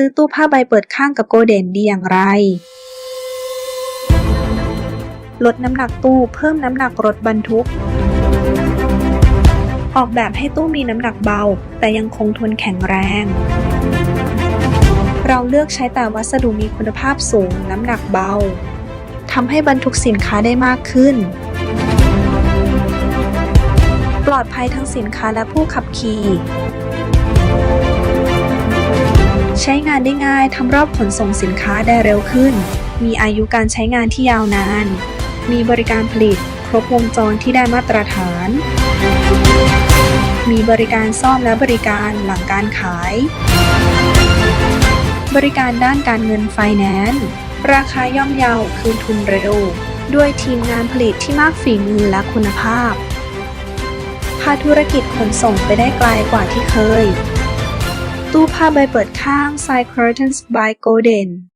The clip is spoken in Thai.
ซื้อตู้ผ้าใบเปิดข้างกับโกเดนดีอย่างไร ลดน้ำหนักตู้เพิ่มน้ำหนักรถบรรทุก ออกแบบให้ตู้มีน้ำหนักเบา แต่ยังคงทนแข็งแรง เราเลือกใช้แต่วัสดุมีคุณภาพสูงน้ำหนักเบาทำให้บรรทุกสินค้าได้มากขึ้น ปลอดภัยทั้งสินค้าและผู้ขับขี่ ช้งานได้ง่ายทำรอบขนส่งสินค้าได้เร็วขึ้น มีอายุการใช้งานที่ยาวนาน มีบริการผลิต ครบวงจรที่ได้มาตรฐาน มีบริการซ่อมและบริการหลังการขาย บริการด้านการเงินไฟแนนซ์ราคาย่อมเยาคืนทุนเร็ว ด้วยทีมงานผลิตที่มากฝีมือและคุณภาพ พาธุรกิจขนส่งไปได้ไกลกว่าที่เคย ตู้ผ้าใบเปิดข้าง Side Curtains by Golden